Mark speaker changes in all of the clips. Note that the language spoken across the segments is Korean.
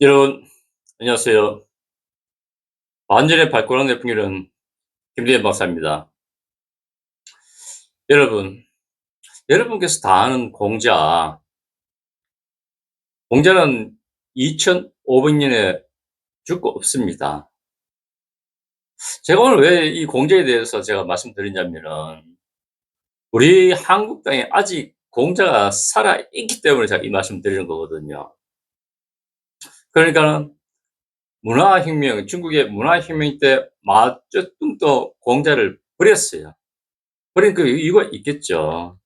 Speaker 1: 여러분, 안녕하세요. 완전히 발굴한 내풍일은 김대현 박사입니다. 여러분, 여러분께서 다 아는 공자. 공자는 2500년에 죽고 없습니다. 제가 오늘 왜 이 공자에 대해서 제가 말씀드리냐면은, 우리 한국 땅에 아직 공자가 살아있기 때문에 제가 이 말씀 드리는 거거든요. 그러니까 문화혁명, 중국의 문화혁명 때 마쩌뚱도 공자를 버렸어요. 버린 그 이유가 있겠죠.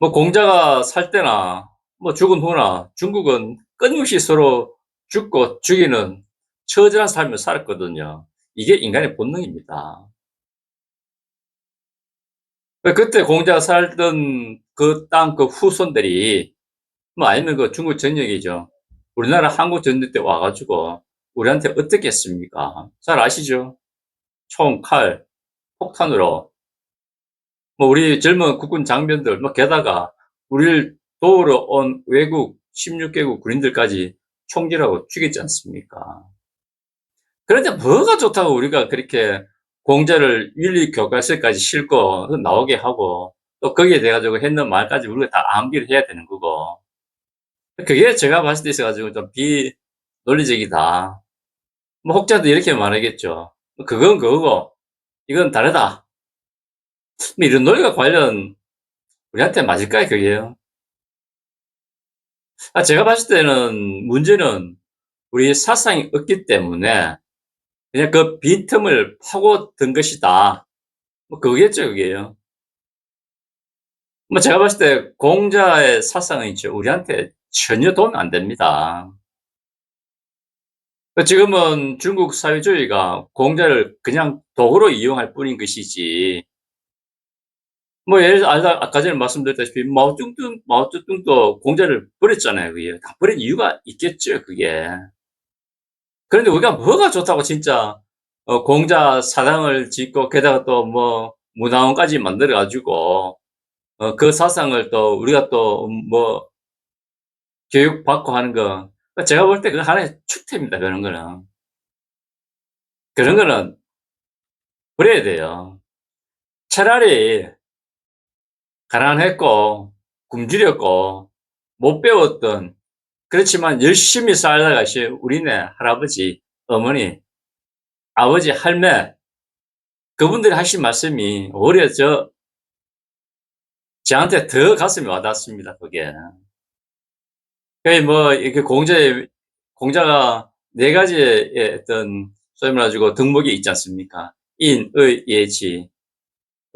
Speaker 1: 뭐 공자가 살 때나 뭐 죽은 후나 중국은 끊임없이 서로 죽고 죽이는 처절한 삶을 살았거든요. 이게 인간의 본능입니다. 그때 공자가 살던 그 땅 그 후손들이 뭐 아니면 그 중국 전역이죠. 우리나라 한국 전쟁 때 와가지고 우리한테 어떻게 했습니까? 잘 아시죠? 총, 칼, 폭탄으로 뭐 우리 젊은 국군 장병들 뭐 게다가 우리를 도우러 온 외국 16개국 군인들까지 총질하고 죽였지 않습니까? 그런데 뭐가 좋다고 우리가 그렇게 공자를 윤리 교과서까지 싣고 나오게 하고 또 거기에 대해 가지고 했는 말까지 우리가 다 암기를 해야 되는 거고 그게 제가 봤을 때 있어가지고 좀 비논리적이다. 뭐 혹자도 이렇게 말하겠죠. 그건 그거고 이건 다르다. 뭐 이런 논리가 과연 우리한테 맞을까요, 그게요? 아, 제가 봤을 때는 문제는 우리 사상이 없기 때문에 그냥 그 빈틈을 파고 든 것이다. 뭐 그거겠죠, 그게요. 뭐 제가 봤을 때 공자의 사상은 있죠. 우리한테 전혀 도움이 안 됩니다. 그 지금은 중국 사회주의가 공자를 그냥 도구로 이용할 뿐인 것이지 뭐 예를 들어 아까 전에 말씀드렸다시피 마오쩌둥 마오쩌둥도 공자를 버렸잖아요. 그게 다 버린 이유가 있겠죠. 그게. 그런데 우리가 뭐가 좋다고 진짜 어, 공자 사당을 짓고 게다가 또 뭐 문화원까지 만들어 가지고 어, 그 사상을 또 우리가 또 뭐 교육 받고 하는 거 제가 볼 때 그 하나의 축태입니다. 그런 거는 그런 거는 버려야 돼요. 차라리 가난했고 굶주렸고 못 배웠던 그렇지만 열심히 살다 가신 우리네 할아버지, 어머니, 아버지, 할매 그분들이 하신 말씀이 오히려 저 저한테 더 가슴이 와닿습니다. 그게. 뭐 이렇게 공자의 공자가 네 가지의 어떤 소위 말해가지고 덕목이 있지 않습니까? 인, 의, 예지.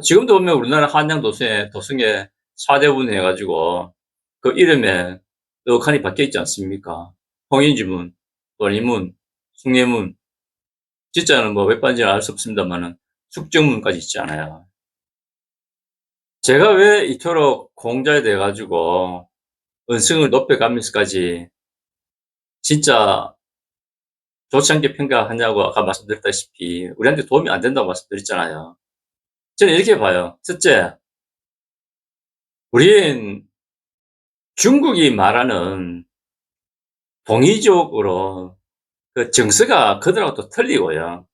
Speaker 1: 지금도 보면 우리나라 한양 도성에, 도성에 사대문 해가지고 그 이름에 떡하니 바뀌어 있지 않습니까? 홍인지문, 도리문, 숭례문, 진짜는 뭐몇 반지는 알 수 없습니다만은 숙정문까지 있잖아요. 제가 왜 이토록 공자에 대해 가지고 은승을 높여가면서까지 진짜 좋지 않게 평가하냐고 아까 말씀드렸다시피 우리한테 도움이 안 된다고 말씀드렸잖아요. 저는 이렇게 봐요. 첫째, 우린 중국이 말하는 동의적으로 그 정서가 그들하고 또 틀리고요.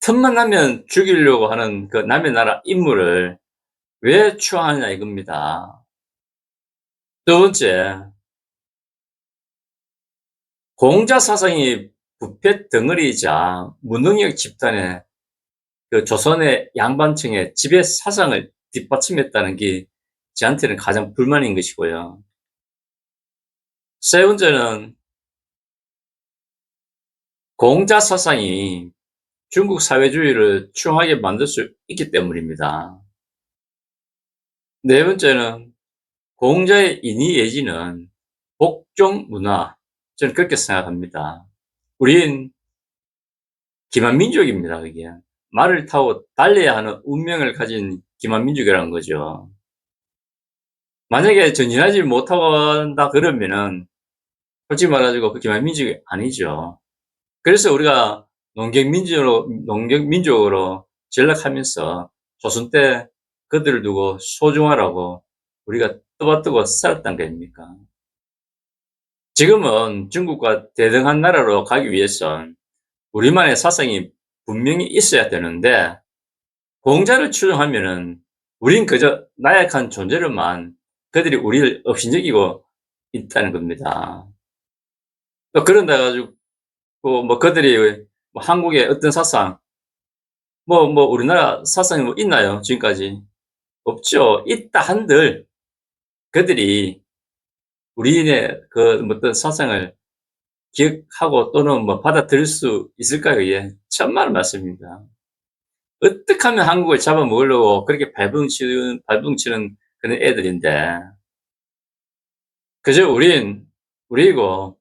Speaker 1: 틈만 나면 죽이려고 하는 그 남의 나라 인물을 왜 추앙하냐 이겁니다. 두 번째, 공자 사상이 부패 덩어리이자 무능력 집단의 그 조선의 양반층의 지배 사상을 뒷받침했다는 게 저한테는 가장 불만인 것이고요. 세 번째는 공자 사상이 중국 사회주의를 추하게 만들 수 있기 때문입니다. 네 번째는 공자의 인의 예지는 복종 문화, 저는 그렇게 생각합니다. 우린 기만민족입니다, 그게. 말을 타고 달려야 하는 운명을 가진 기만민족이라는 거죠. 만약에 전진하지 못하고 한다 그러면은 솔직히 말해가지고 그 기만민족이 아니죠. 그래서 우리가 농경민족으로, 농경민족으로 전락하면서 조선 때 그들을 두고 소중하라고 우리가 떠받들고 살았단 거 아닙니까? 지금은 중국과 대등한 나라로 가기 위해선 우리만의 사상이 분명히 있어야 되는데 공자를 추종하면은 우린 그저 나약한 존재로만 그들이 우리를 업신여기고 있다는 겁니다. 또 그런다 가지고 뭐 그들이 뭐 한국의 어떤 사상 뭐뭐 우리나라 사상이 뭐 있나요? 지금까지 없죠. 있다 한들 그들이 우리의 그 어떤 사상을 기억하고 또는 뭐 받아들일 수 있을까요? 예, 천만의 말씀입니다. 어떻게 하면 한국을 잡아먹으려고 그렇게 발붕치는 발붕치는 그런 애들인데 그저 우린 우리고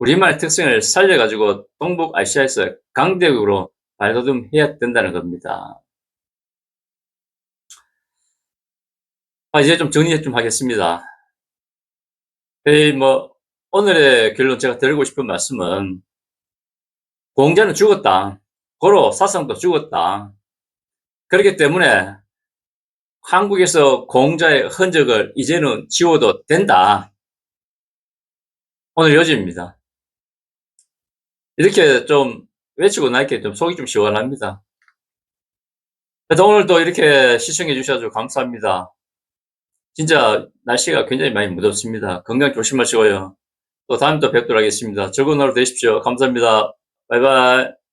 Speaker 1: 우리말 특성을 살려가지고 동북 아시아에서 강대국으로 발돋움해야 된다는 겁니다. 아, 이제 좀 정리 좀 하겠습니다. 이뭐 오늘의 결론 제가 드리고 싶은 말씀은 공자는 죽었다. 고로 사상도 죽었다. 그렇기 때문에 한국에서 공자의 흔적을 이제는 지워도 된다. 오늘 요지입니다. 이렇게 좀 외치고 나니까 좀 속이 좀 시원합니다. 그래서 오늘 또 이렇게 시청해 주셔서 감사합니다. 진짜 날씨가 굉장히 많이 무덥습니다. 건강 조심하시고요. 또 다음에 또 뵙도록 하겠습니다. 즐거운 하루 되십시오. 감사합니다. 바이바이.